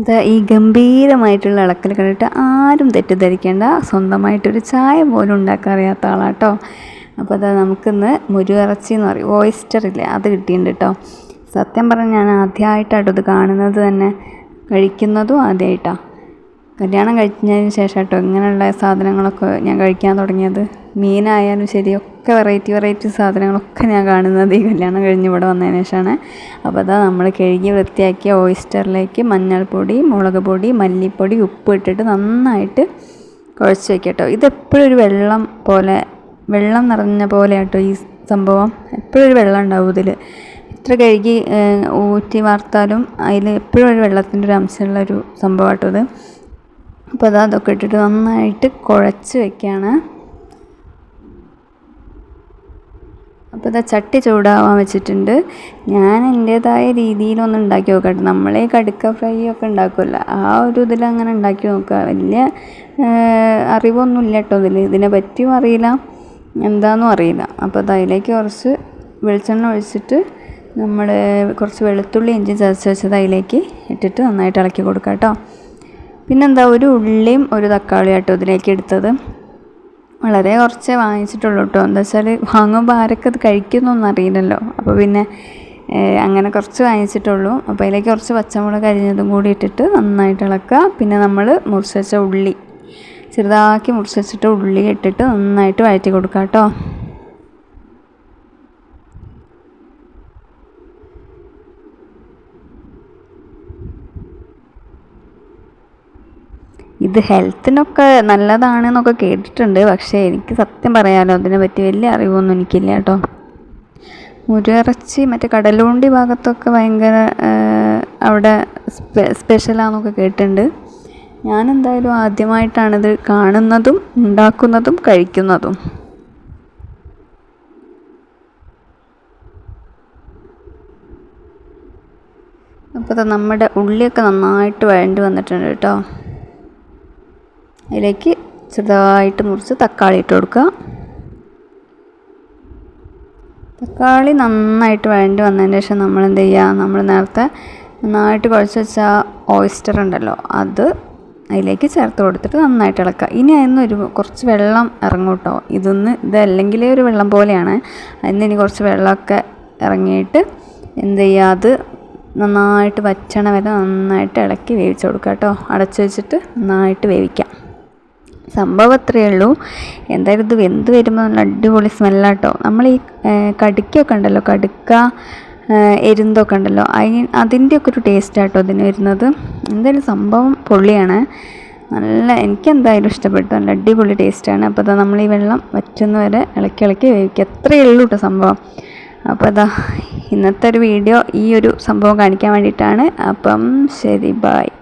ഇതാ ഈ ഗംഭീരമായിട്ടുള്ള ഇളക്കൽ കണ്ടിട്ട് ആരും തെറ്റിദ്ധരിക്കേണ്ട. സ്വന്തമായിട്ടൊരു ചായ പോലും ഉണ്ടാക്കാൻ അറിയാത്ത ആളാട്ടോ. അപ്പോൾ അതാ നമുക്കിന്ന് മുരുവിറച്ചി എന്ന് പറയും. ഓയിസ്റ്റർ ഇല്ലേ? അത് കിട്ടിയിട്ടുണ്ട് കേട്ടോ സത്യം പറഞ്ഞാൽ ഞാൻ ആദ്യമായിട്ടാട്ടോ ഇത് കാണുന്നത് തന്നെ. കഴിക്കുന്നതും ആദ്യമായിട്ടാണ് കല്യാണം കഴിഞ്ഞതിന് ശേഷം കേട്ടോ ഇങ്ങനെയുള്ള സാധനങ്ങളൊക്കെ ഞാൻ കഴിക്കാൻ തുടങ്ങിയത്. മീനായാലും ശരി ഒക്കെ വെറൈറ്റി വെറൈറ്റി സാധനങ്ങളൊക്കെ ഞാൻ കാണുന്നത്. ഈ കല്യാണം കഴിഞ്ഞ് ഇവിടെ വന്നതിന് ശേഷമാണ്. അപ്പോൾ അതാ നമ്മൾ കഴുകി വൃത്തിയാക്കിയ ഓയിസ്റ്ററിലേക്ക് മഞ്ഞൾപ്പൊടി മുളക് പൊടി മല്ലിപ്പൊടി ഉപ്പ് ഇട്ടിട്ട് നന്നായിട്ട് കുഴച്ച് വെക്കുക കേട്ടോ. ഇതെപ്പോഴും ഒരു വെള്ളം പോലെ വെള്ളം നിറഞ്ഞ പോലെ കേട്ടോ ഈ സംഭവം. എപ്പോഴും ഒരു വെള്ളം ഉണ്ടാവും ഇതിൽ എത്ര കഴുകി ഊറ്റി വാർത്താലും അതിൽ എപ്പോഴും ഒരു വെള്ളത്തിന്റെ ഒരു അംശമുള്ള ഒരു സംഭവം കേട്ടോ ഇത്. അപ്പോൾ അത് അതൊക്കെ ഇട്ടിട്ട് നന്നായിട്ട് കുഴച്ച് വെക്കുകയാണ്. അപ്പോൾ ഇതാ ചട്ടി ചൂടാവാൻ വെച്ചിട്ടുണ്ട്. ഞാൻ എന്റേതായ രീതിയിലൊന്ന് ഉണ്ടാക്കി നോക്കട്ടെ. നമ്മളെ കടുക്ക ഫ്രൈ ഒക്കെ ഉണ്ടാക്കുമല്ലോ ആ ഒരു ഇതിൽ അങ്ങനെ ഉണ്ടാക്കി നോക്കുക. വലിയ അറിവൊന്നും അറിവൊന്നുമില്ല കേട്ടോ ഇതിൽ. ഇതിനെ പറ്റിയും അറിയില്ല. എന്താണെന്നും അറിയില്ല. അപ്പോൾ അത് അതിലേക്ക് കുറച്ച് വെളിച്ചെണ്ണ ഒഴിച്ചിട്ട് നമ്മൾ കുറച്ച് വെളുത്തുള്ളി ഇഞ്ചി ചതച്ച് വെച്ചത് അതിലേക്ക് ഇട്ടിട്ട് നന്നായിട്ട് ഇളക്കി കൊടുക്കാം കേട്ടോ. പിന്നെന്താ ഒരു ഉള്ളിയും ഒരു തക്കാളിയും കേട്ടോ ഇതിലേക്ക് എടുത്തത്. വളരെ കുറച്ചേ വാങ്ങിച്ചിട്ടുള്ളൂ കേട്ടോ. എന്താ വെച്ചാൽ വാങ്ങുമ്പോൾ ആരൊക്കെ അത് കഴിക്കുന്നൊന്നും അറിയില്ലല്ലോ. അപ്പോൾ പിന്നെ അങ്ങനെ കുറച്ച് വാങ്ങിച്ചിട്ടുള്ളൂ. അപ്പോൾ അതിലേക്ക് കുറച്ച് പച്ചമുളക് അരിഞ്ഞതും കൂടി ഇട്ടിട്ട് നന്നായിട്ട് ഇളക്കുക. പിന്നെ നമ്മൾ മുറിച്ച് വെച്ച ഉള്ളി ചെറുതാക്കി മുറിച്ച് വെച്ചിട്ട് ഉള്ളി ഇട്ടിട്ട് നന്നായിട്ട് വഴറ്റി കൊടുക്കുക കേട്ടോ. ഇത് ഹെൽത്തിനൊക്കെ നല്ലതാണെന്നൊക്കെ കേട്ടിട്ടുണ്ട്. പക്ഷേ എനിക്ക് സത്യം പറയാമല്ലോ അതിനെപ്പറ്റി വലിയ അറിവൊന്നും എനിക്കില്ല കേട്ടോ. മുരിറച്ചി മറ്റേ കടലുണ്ടി ഭാഗത്തൊക്കെ ഭയങ്കര അവിടെ സ്പെ സ്പെഷ്യലാണെന്നൊക്കെ കേട്ടിട്ടുണ്ട്. ഞാനെന്തായാലും ആദ്യമായിട്ടാണിത് കാണുന്നതും ഉണ്ടാക്കുന്നതും കഴിക്കുന്നതും. അപ്പോൾ നമ്മുടെ ഉള്ളിയൊക്കെ നന്നായിട്ട് വഴണ്ടി വന്നിട്ടുണ്ട് കേട്ടോ. അതിലേക്ക് ചെറുതായിട്ട് മുറിച്ച് തക്കാളി ഇട്ട് കൊടുക്കുക. തക്കാളി നന്നായിട്ട് വഴണ്ടി വന്നതിന് ശേഷം നമ്മൾ എന്ത് ചെയ്യുക? നമ്മൾ നേരത്തെ നന്നായിട്ട് കുഴച്ച് വെച്ച ഓയിസ്റ്റർ ഉണ്ടല്ലോ അത് അതിലേക്ക് ചേർത്ത് കൊടുത്തിട്ട് നന്നായിട്ട് ഇളക്കുക. ഇനി അതിന് ഒരു കുറച്ച് വെള്ളം ഇറങ്ങും കേട്ടോ. ഇതൊന്ന് ഇതല്ലെങ്കിലേ ഒരു വെള്ളം പോലെയാണ്. അതിന് ഇനി കുറച്ച് വെള്ളമൊക്കെ ഇറങ്ങിയിട്ട് എന്ത് ചെയ്യുക? അത് നന്നായിട്ട് വച്ചണ വരെ നന്നായിട്ട് ഇളക്കി വേവിച്ച് കൊടുക്കുക കേട്ടോ. അടച്ചു വെച്ചിട്ട് നന്നായിട്ട് വേവിക്കാം. സംഭവം അത്രയേ ഉള്ളൂ. എന്തായാലും ഇത് വെന്ത് വരുമ്പോൾ നല്ല അടിപൊളി സ്മെല്ലാട്ടോ. നമ്മൾ ഈ കടുക്കൊക്കെ ഉണ്ടല്ലോ കടുക്ക എരുന്തൊക്കെ ഉണ്ടല്ലോ അതി അതിന്റെയൊക്കെ ഒരു ടേസ്റ്റ് ആട്ടോ ഇതിന് വരുന്നത്. എന്തായാലും സംഭവം പൊള്ളിയാണ്. നല്ല എനിക്ക് എന്തായാലും ഇഷ്ടപ്പെട്ടു. നല്ല അടിപൊളി ടേസ്റ്റാണ്. അപ്പോൾ അതാ നമ്മൾ ഈ വെള്ളം വറ്റുന്ന വരെ ഇളക്കി ഇളക്കി വേവിക്കുക. അത്രയേ ഉള്ളൂ കേട്ടോ സംഭവം. അപ്പോൾ അതാ ഇന്നത്തെ ഒരു വീഡിയോ ഈ ഒരു സംഭവം കാണിക്കാൻ വേണ്ടിയിട്ടാണ്. അപ്പം ശരി ബായ്